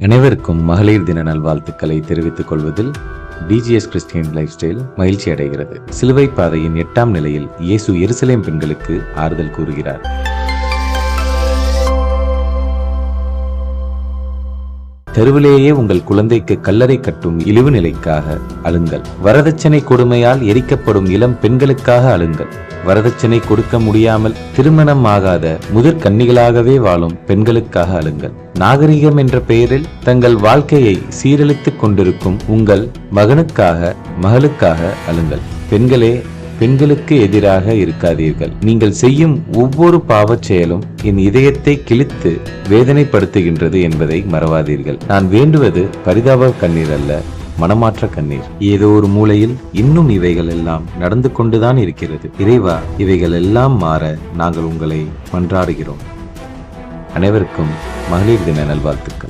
அனைவருக்கும் மகளிர் தின நல்வாழ்த்துக்களை தெரிவித்துக் கொள்வதில் டிஜிஎஸ் கிறிஸ்டியன் லைஃப் ஸ்டைல் மகிழ்ச்சி அடைகிறது சிலுவை பாதையின் எட்டாம் நிலையில் இயேசு எருசலேம் பெண்களுக்கு ஆறுதல் கூறுகிறார். தெருவிலேயே உங்கள் குழந்தைக்கு கல்லறை கட்டும் இழிவு நிலைக்காக அழுங்கள். வரதட்சணை கொடுமையால் எரிக்கப்படும் இளம் பெண்களுக்காக அழுங்கள். வரதட்சணை கொடுக்க முடியாமல் திருமணம் ஆகாத முதிர் கன்னிகளாகவே வாழும் பெண்களுக்காக அழுங்கள். நாகரிகம் என்ற பெயரில் தங்கள் வாழ்க்கையை சீரழித்துக் கொண்டிருக்கும் உங்கள் மகனுக்காக மகளுக்காக அழுங்கள். பெண்களே பெண்களுக்கு எதிராக இருக்காதீர்கள். நீங்கள் செய்யும் ஒவ்வொரு பாவச் செயலும் என் இதயத்தை கிழித்து வேதனைப்படுத்துகின்றது என்பதை மறவாதீர்கள். நான் வேண்டுவது பரிதாப கண்ணீர் அல்ல மனமாற்ற கண்ணீர். ஏதோ ஒரு மூலையில் இன்னும் இவைகள் எல்லாம் நடந்து கொண்டுதான் இருக்கிறது. இறைவா இவைகள் எல்லாம் மாற நாங்கள் உங்களை மன்றாடுகிறோம். அனைவருக்கும் மகளிர் தின நல்வாழ்த்துக்கள்.